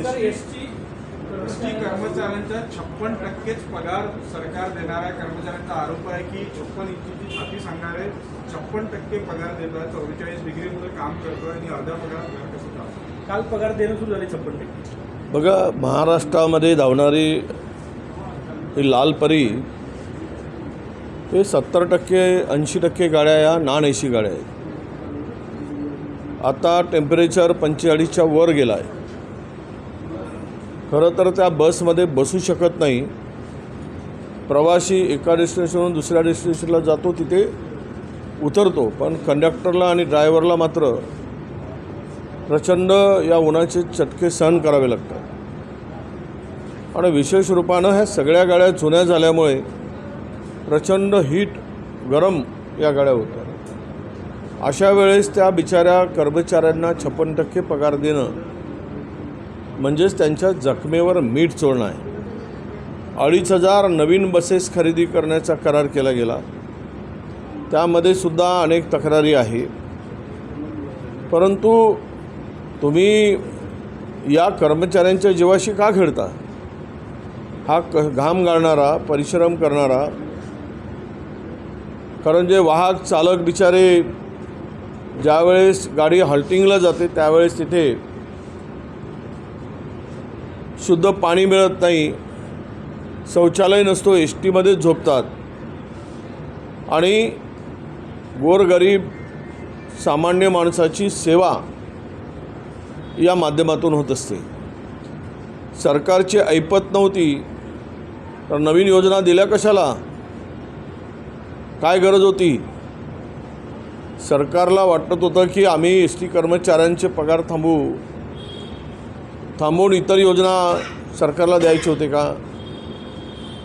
S T कर्मचाऱ्यांचा छप्पन टक्केच पगार सरकार देणाऱ्या कर्मचाऱ्यांचा आरोप आहे की छप्पन इंचीची छाती सांगणारे छप्पन टक्के पगार देतोय चौवेचाळीस डिग्रीमध्ये काम करतोय आणि अर्धा पगार पगार कसं काल पगार देणं सुरू झाले छप्पन टक्के. बघा महाराष्ट्रामध्ये धावणारी ही लाल परी हे सत्तर टक्के ऐंशी टक्के गाड्या या नॉन ए सी गाड्या आहेत. आता टेम्परेचर पंचेचाळीसच्या वर गेला आहे खरं तर त्या बसमध्ये बसू शकत नाही. प्रवासी एका डेस्टिनेशनवरून दुसऱ्या डेस्टिनेशनला जातो तिथे उतरतो. पण कंडक्टरला आणि ड्रायव्हरला मात्र प्रचंड या उन्हाचे चटके सहन करावे लागतात. आणि विशेष रूपानं ह्या सगळ्या गाड्या जुन्या झाल्यामुळे प्रचंड हीट गरम या गाड्या होतात. अशा वेळेस त्या बिचाऱ्या कर्मचाऱ्यांना छप्पन टक्के पगार देणं म्हणजेच त्यांच्या जखमेवर मीठ चोळणं आहे. अडीच हजार नवीन बसेस खरेदी करण्याचा करार केला गेला. त्यामध्ये सुद्धा अनेक तक्रारी आहे. परंतु तुम्ही या कर्मचाऱ्यांच्या जीवाशी का खेळता? हा क घाम गाळणारा परिश्रम करणारा कारण जे वाहक चालक बिचारे ज्यावेळेस गाडी हॉल्टिंगला जाते त्यावेळेस तिथे शुद्ध पाणी मिळत नाही. शौचालय नसतो एस टीमध्येच झोपतात. आणि गोरगरीब सामान्य माणसाची सेवा या माध्यमातून होत असते. सरकारची ऐपत नव्हती. तर नवीन योजना दिल्या कशाला? काय गरज होती? सरकारला वाटत होतं की आम्ही एस टी कर्मचाऱ्यांचे पगार थांबवू. थांबवून इतर योजना सरकारला द्यायचे होते का?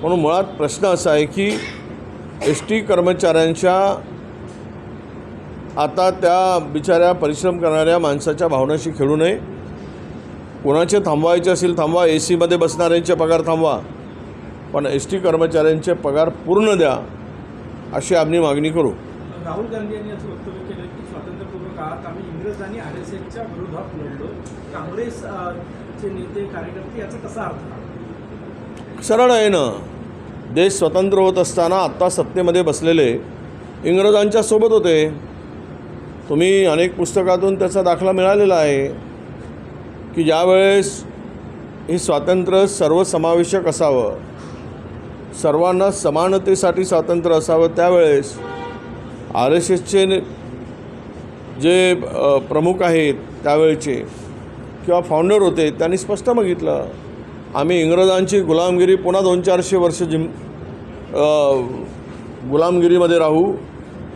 म्हणून मुळात प्रश्न असा आहे की एस टी कर्मचाऱ्यांच्या आता त्या बिचाऱ्या परिश्रम करणाऱ्या माणसाच्या भावनाशी खेळू नये. कोणाचे थांबवायचे असेल थांबवा ए सीमध्ये बसणाऱ्यांचे पगार थांबवा पण एस टी कर्मचाऱ्यांचे पगार पूर्ण द्या अशी आम्ही मागणी करू. राहुल गांधी यांनी असं वक्तव्य केलं की स्वातंत्र्यपूर्व काळात आम्ही इंग्रज आणि आर एस एसच्या विरोधात लढलो. काँग्रेस चे नेते कार्यकर्ते याचा कसा अर्थ सरळ आहे ना. देश स्वतंत्र होत असताना आत्ता सत्तेमध्ये बसलेले इंग्रजांच्या सोबत होते. तुम्ही अनेक पुस्तकातून त्याचा दाखला मिळालेला आहे की ज्यावेळेस हे स्वातंत्र्य सर्वसमावेशक असावं सर्वांना समानतेसाठी स्वातंत्र्य असावं त्यावेळेस आर एस एसचे जे प्रमुख आहेत त्यावेळचे किंवा फाउंडर होते त्यांनी स्पष्ट बघितलं आम्ही इंग्रजांची गुलामगिरी पुन्हा दोन चारशे वर्ष जिम गुलामगिरीमध्ये राहू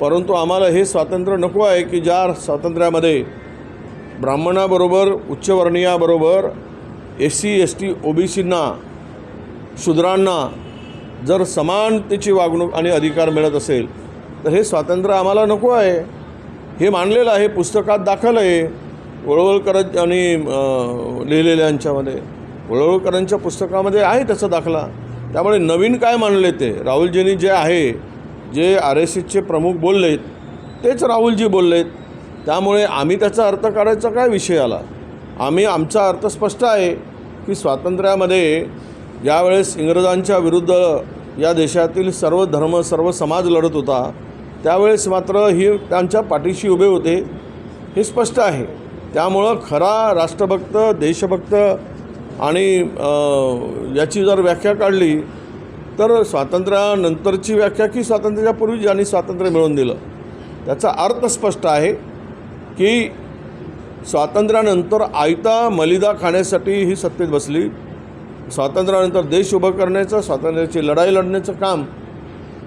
परंतु आम्हाला हे स्वातंत्र्य नको आहे की ज्या स्वातंत्र्यामध्ये ब्राह्मणाबरोबर उच्चवर्णीयाबरोबर S C S T O B सींना शूद्रांना जर समानतेची वागणूक आणि अधिकार मिळत असेल तर हे स्वातंत्र्य आम्हाला नको आहे. हे मानलेलं आहे पुस्तकात दाखल आहे. वळवळकर आणि लिहिलेल्यांच्यामध्ये वळवळकरांच्या पुस्तकामध्ये आहे त्याचा दाखला. त्यामुळे नवीन काय मानले ते? राहुलजींनी जे आहे जे आर एस एसचे प्रमुख बोललेत तेच राहुलजी बोललेत. त्यामुळे आम्ही त्याचा अर्थ काढायचा काय विषय आला? आम्ही आमचा अर्थ स्पष्ट आहे की स्वातंत्र्यामध्ये ज्यावेळेस इंग्रजांच्या विरुद्ध या देशातील सर्व धर्म सर्व समाज लढत होता त्यावेळेस मात्र ही त्यांच्या पाठीशी उभे होते हे स्पष्ट आहे. त्यामुळं खरा राष्ट्रभक्त देशभक्त आणि याची जर व्याख्या काढली तर स्वातंत्र्यानंतरची व्याख्या की स्वातंत्र्याच्या पूर्वी ज्यांनी स्वातंत्र्य मिळवून दिलं? त्याचा अर्थ स्पष्ट आहे की स्वातंत्र्यानंतर आयता मलिदा खाण्यासाठी ही सत्तेत बसली. स्वातंत्र्यानंतर देश उभं करण्याचं स्वातंत्र्याची लढाई लढण्याचं काम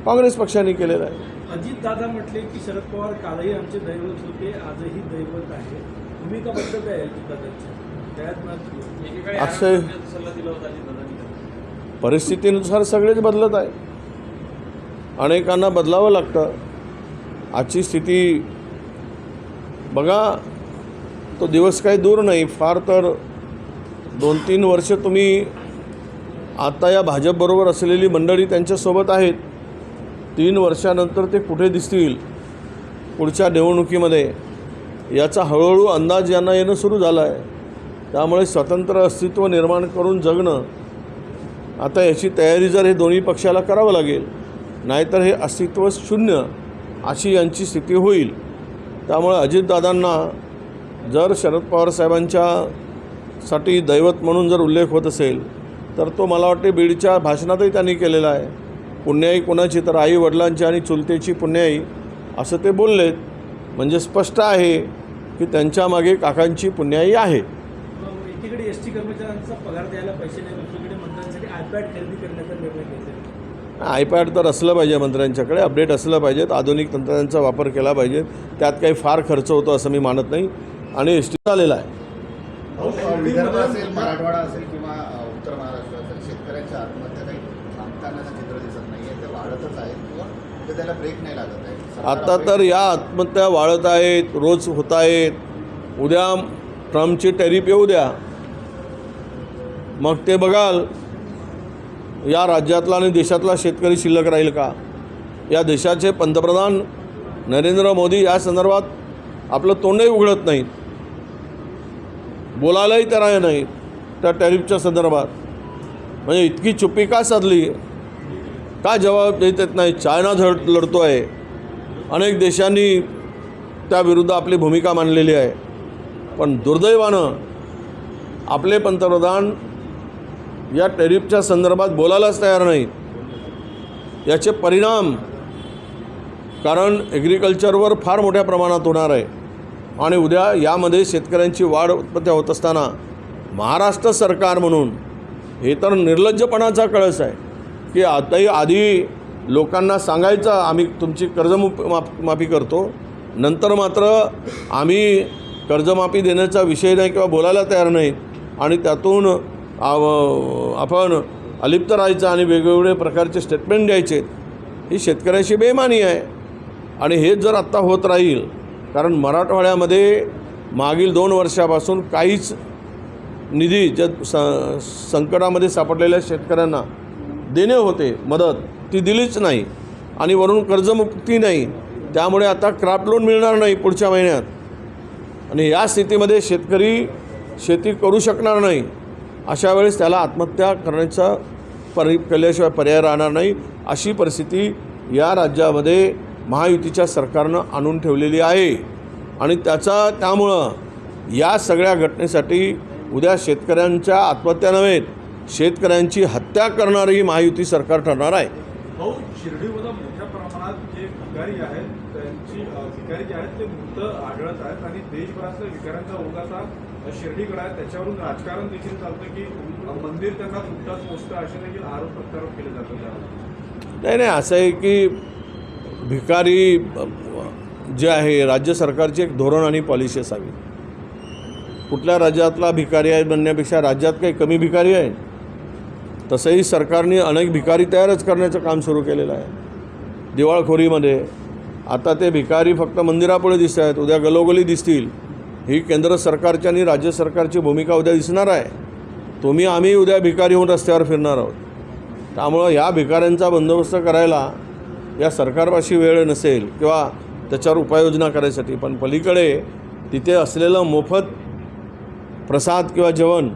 काँग्रेस पक्षाने केलेलं आहे. अजित दादा म्हटले की शरद पवार कालही आमचे दैवत होते आजही दैवत आहे भूमिका बद्दल दादांची त्यात मात्र अक्षय परिस्थितीनुसार सगळेच बदलत आहे. अनेकांना बदलावं लागतं. आजची स्थिती बघा तो दिवस काही दूर नाही. फार तर दोन तीन वर्ष तुम्ही आता या भाजपबरोबर असलेली मंडळी त्यांच्यासोबत आहेत. तीन वर्षानंतर ते कुठे दिसतील पुढच्या निवडणुकीमध्ये याचा हळूहळू अंदाज यांना येणं सुरू झालं आहे त्यामुळे स्वतंत्र अस्तित्व निर्माण करून जगणं आता याची तयारी जर हे दोन्ही पक्षाला करावं लागेल नाहीतर हे अस्तित्व शून्य अशी यांची स्थिती होईल. त्यामुळे अजितदादांना जर शरद पवार साहेबांच्या साठी दैवत म्हणून जर उल्लेख होत असेल तर तो मला वाटते बीडच्या भाषणातही त्यांनी केलेला आहे. पुण्याई कोणाची तर आई वडिलांची आणि चुलतेची पुण्याई असं ते बोललेत. म्हणजे स्पष्ट आहे की त्यांच्या मागे काकांची पुण्याई आहे. एकीकडे एस टी कर्मचाऱ्यांचा पगार द्यायला पैसे नाही दुसरीकडे मंत्र्यांसाठी आयपॅड खरेदी करण्याचा निर्णय घेतला. आयपॅड तर असलं पाहिजे मंत्र्यांच्याकडे अपडेट असलं पाहिजेत आधुनिक तंत्रज्ञानाचा वापर केला पाहिजे त्यात काही फार खर्च होतो असं मी मानत नाही. आणि एस टी झालेला आहे. विदर्भ असेल मराठवाडा असेल किंवा उत्तर महाराष्ट्र असेल शेतकऱ्यांच्या आत्महत्या काही चित्र दिसत नाहीये ते वाढतच आहेत किंवा ते त्याला ब्रेक नाही लागत आहे. सरकार आता तर या आत्महत्या वाढत आहेत रोज होत आहेत. उद्या ट्रम्पची टॅरिफ येऊ द्या. मग ते बघाल या राज्यातला आणि देशातला शेतकरी शिल्लक राहील का? या देशाचे पंतप्रधान नरेंद्र मोदी या संदर्भात आपलं तोंडही उघडत नाहीत. बोलायलाही तयार नाहीत त्या टॅरिफच्या संदर्भात. म्हणजे इतकी चुप्पी का साधली? का जबाब देत येत नाही? चायना झड लढतो आहे अनेक देशांनी त्याविरुद्ध आपली भूमिका मांडलेली आहे. पण दुर्दैवानं आपले पंतप्रधान या टॅरिफच्या संदर्भात बोलायलाच तयार नाहीत. याचे परिणाम कारण ॲग्रिकल्चरवर फार मोठ्या प्रमाणात होणार आहे. आणि उद्या यामध्ये शेतकऱ्यांची वाढ उत्पत्ती होत असताना महाराष्ट्र सरकार म्हणून हे तर निर्लज्जपणाचा कळस आहे. की आताही आधी लोकांना सांगायचं आम्ही तुमची कर्जमुप माफ माफी करतो. नंतर मात्र आम्ही कर्जमाफी देण्याचा विषय नाही किंवा बोलायला तयार नाही. आणि त्यातून आपण अलिप्त राहायचं आणि वेगवेगळे प्रकारचे स्टेटमेंट द्यायचे ही शेतकऱ्याशी बेमानी आहे. आणि हेच जर आत्ता होत राहील कारण मराठवाड्यामध्ये मागील दोन वर्षापासून काहीच निधी ज्या स संकटामध्ये सापडलेल्या शेतकऱ्यांना देणे होते मदत. ती दिलीच नाही. आणि वरून कर्जमुक्ती नाही. त्यामुळे आता क्राफ्ट लोन मिळणार नाही पुढच्या महिन्यात. आणि या स्थितीमध्ये शेतकरी शेती करू शकणार नाही. अशा वेळेस त्याला आत्महत्या करण्याचा परि केल्याशिवाय पर्याय राहणार नाही अशी परिस्थिती या राज्यामध्ये महायुतीच्या सरकारनं आणून ठेवलेली आहे. आणि त्याचा त्यामुळं या सगळ्या घटनेसाठी उद्या शेतकऱ्यांच्या आत्महत्या नव्हेत शेतकऱ्यांची हत्या करणारं ही महायुती सरकार ठरणार आहे. भाऊ शिर्डीमध्ये मोठ्या प्रमाणात जे भिकारी आहेत त्यांची अ, भिकारी जे आहेत ते मृत आढळत आहेत आणि देशभरातल्या भिकाऱ्यांचा ओघ असा अ, शिर्डीकडे आहे. त्याच्यावरून राजकारण देखील चालतं की अ, मंदिर त्यांना तुटताच पोचतं असे देखील आरोप प्रत्यारोप केले जातात. त्यावर नाही नाही असं आहे की भिकारी जे आहे राज्य सरकारची एक धोरण आणि पॉलिसी असावी. कुठल्या राज्यातला भिकारी आहे म्हणण्यापेक्षा राज्यात काही कमी भिकारी आहे तसंही सरकारने अनेक भिकारी तयारच करण्याचं काम सुरू केलेलं आहे. दिवाळखोरीमध्ये आता ते भिकारी फक्त मंदिरापुढे दिसत आहेत. उद्या गलोगली दिसतील. ही केंद्र सरकारची आणि राज्य सरकारची भूमिका उद्या दिसणार आहे. तुम्ही आम्ही उद्या भिकारी होऊन रस्त्यावर फिरणार आहोत. त्यामुळं या भिकाऱ्यांचा बंदोबस्त करायला या सरकारपाशी वेळ नसेल किंवा त्याच्यावर उपाययोजना करायसाठी. पण पलीकडे तिथे असलेलं मोफत प्रसाद किंवा जेवण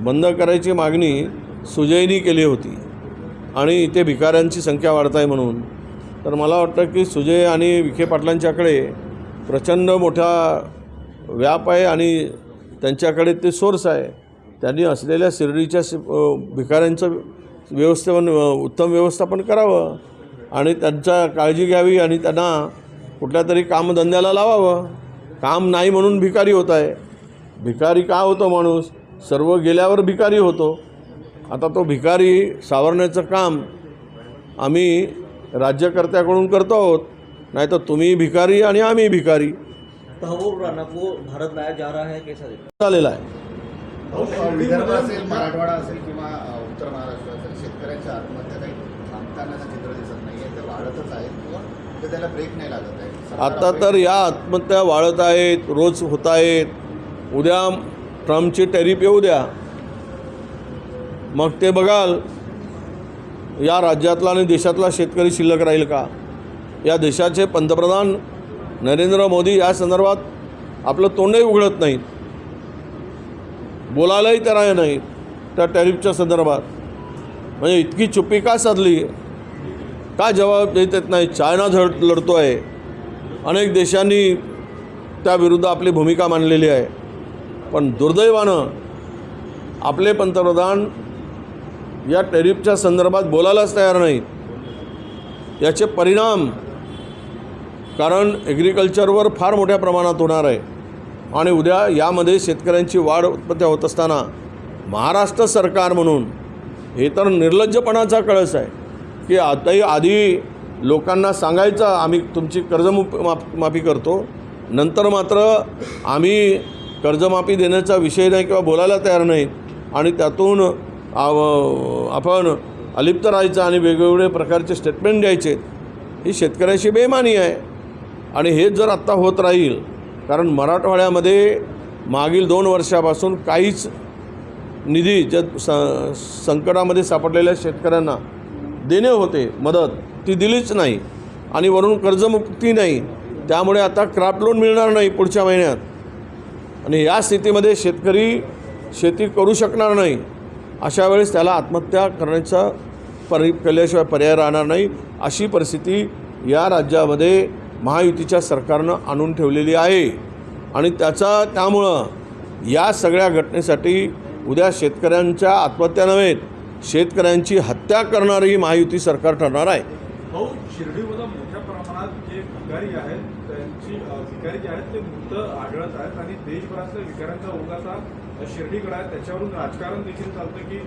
बंद करायची मागणी सुजयनी केली होती. आणि इथे भिकाऱ्यांची संख्या वाढत आहे म्हणून. तर मला वाटतं की सुजय आणि विखे पाटलांच्याकडे प्रचंड मोठा व्याप आहे आणि त्यांच्याकडे ते सोर्स आहे. त्यांनी असलेल्या शिर्डीच्या भिकाऱ्यांचं व्यवस्थापन उत्तम व्यवस्थापन करावं आणि त्यांच्या काळजी घ्यावी आणि त्यांना कुठल्या तरी कामधंद्याला लावावं. काम नाही म्हणून भिकारी होत आहे. भिकारी का होतो माणूस? सर्व गेल्यावर भिकारी होतो. आता तो भिकारी सावरण्याचं काम आम्ही राज्यकर्त्याकडून करतो आहोत. नाही तर तुम्ही भिकारी आणि आम्ही भिकारी. तहवुर राणा को भारत लाया जा रहा है कैसा देखते झालेला आहे. भाऊ, विदर्भ असेल मराठवाडा असेल किंवा अ, उत्तर महाराष्ट्र असेल शेतकऱ्यांच्या आत्महत्या काही थांबताना चित्र दिसत नाहीये ते वाढतच आहेत किंवा ते त्याला ब्रेक नाही लागत आहे. सरकार आता तर या आत्महत्या वाढत आहेत रोज होत आहेत. उद्या ट्रम्पची टॅरिफ येऊ द्या. मग ते बघाल या राज्यातला आणि देशातला शेतकरी शिल्लक राहील का? या देशाचे पंतप्रधान नरेंद्र मोदी या संदर्भात आपलं तोंडही उघडत नाहीत. बोलायलाही तयार नाही त्या टॅरिफच्या संदर्भात. म्हणजे इतकी चुप्पी का साधली? का जबाब देत येत नाही? चायना झड लढतो आहे अनेक देशांनी त्याविरुद्ध आपली भूमिका मांडलेली आहे. पण दुर्दैवानं आपले पंतप्रधान या टॅरिफच्या संदर्भात बोलायलाच तयार नाहीत याचे परिणाम कारण ॲग्रिकल्चरवर फार मोठ्या प्रमाणात होणार आहे. आणि उद्या यामध्ये शेतकऱ्यांची वाढ उत्पत्ती होत असताना महाराष्ट्र सरकार म्हणून हे तर निर्लज्जपणाचा कळस आहे की आताही आधी लोकांना सांगायचं आम्ही तुमची कर्जमुप माफ माफी करतो. नंतर मात्र आम्ही कर्जमाफी देण्याचा विषय नाही किंवा बोलायला तयार नाहीत. आणि त्यातून आव- आपण अलिप्त राहायचं आणि वेगवेगळे प्रकारचे स्टेटमेंट द्यायचे ही शेतकऱ्याशी बेमानी आहे. आणि हेच जर आत्ता होत राहील कारण मराठवाड्यामध्ये मागील दोन वर्षापासून काहीच निधी ज्या स संकटामध्ये सापडलेल्या शेतकऱ्यांना देणे होते मदत ती दिलीच नाही. आणि वरून कर्जमुक्ती नाही. त्यामुळे आता क्राफ्ट लोन मिळणार नाही पुढच्या महिन्यात. आणि या स्थितीमध्ये शेतकरी शेती करू शकणार नाही. अशा वेळेस त्याला आत्महत्या करण्याचा परि केल्याशिवाय पर्याय राहणार नाही अशी परिस्थिती या राज्यामध्ये महायुतीच्या सरकारनं आणून ठेवलेली आहे. आणि त्याचा त्यामुळं या सगळ्या घटनेसाठी उद्या शेतकऱ्यांच्या आत्महत्या नव्हे शेतकऱ्यांची हत्या करणारी महायुती सरकार ठरणार आहे. हो, भाऊ शिर्डीमध्ये मोठ्या प्रमाणात जे भिकारी आहेत त्यांची भिकारी जे आहेत ते मृत आढळत आहेत आणि देशभरातल्या विकारांचा ओघाचा शिर्डीकडे आहे. त्याच्यावरून राजकारण देखील चालतं की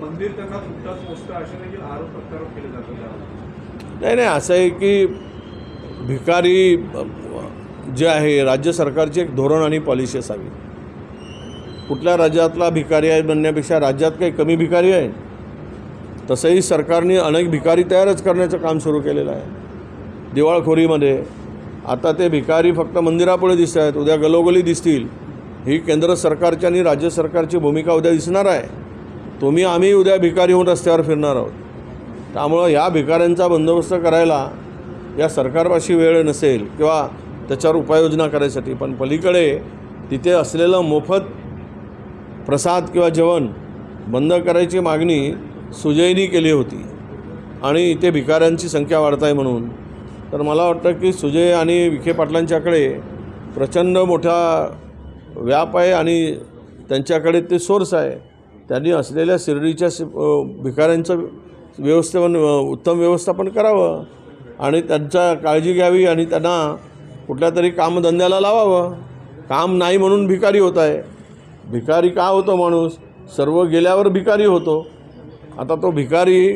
मंदिर त्यांना तुटत मोजतं असे देखील आरोप प्रत्यारोप केले जातात नाही नाही असं आहे की भिकारी जे आहे राज्य सरकारची एक धोरण आणि पॉलिसी असावी. कुठल्या राज्यातला भिकारी आहे म्हणण्यापेक्षा राज्यात काही कमी भिकारी आहे तसंही सरकारने अनेक भिकारी तयारच करण्याचं काम सुरू केलेलं आहे. दिवाळखोरीमध्ये आता ते भिकारी फक्त मंदिरापुढे दिसत आहेत उद्या गलोगली दिसतील. ही केंद्र सरकारची आणि राज्य सरकारची भूमिका उद्या दिसणार आहे. तुम्ही आम्ही उद्या भिकारी होऊन रस्त्यावर फिरणार आहोत. त्यामुळं या भिकाऱ्यांचा बंदोबस्त करायला या सरकारपाशी वेळ नसेल किंवा त्याच्यावर उपाययोजना करायसाठी. पण पलीकडे तिथे असलेलं मोफत प्रसाद किंवा जेवण बंद करायची मागणी सुजयनी केली होती आणि इथे भिकाऱ्यांची संख्या वाढत आहे म्हणून. तर मला वाटतं की सुजय आणि विखे पाटलांच्याकडे प्रचंड मोठा व्याप आहे आणि त्यांच्याकडे ते सोर्स आहे. त्यांनी असलेल्या शिर्डीच्या भिकाऱ्यांचं व्यवस्थापन उत्तम व्यवस्थापन करावं आणि त्यांचा काळजी घ्यावी आणि त्यांना कुठल्या तरी कामधंद्याला लावावं. काम नाही म्हणून भिकारी होत आहे. भिकारी का होतो माणूस? सर्व गेल्यावर भिकारी होतो. आता तो भिकारी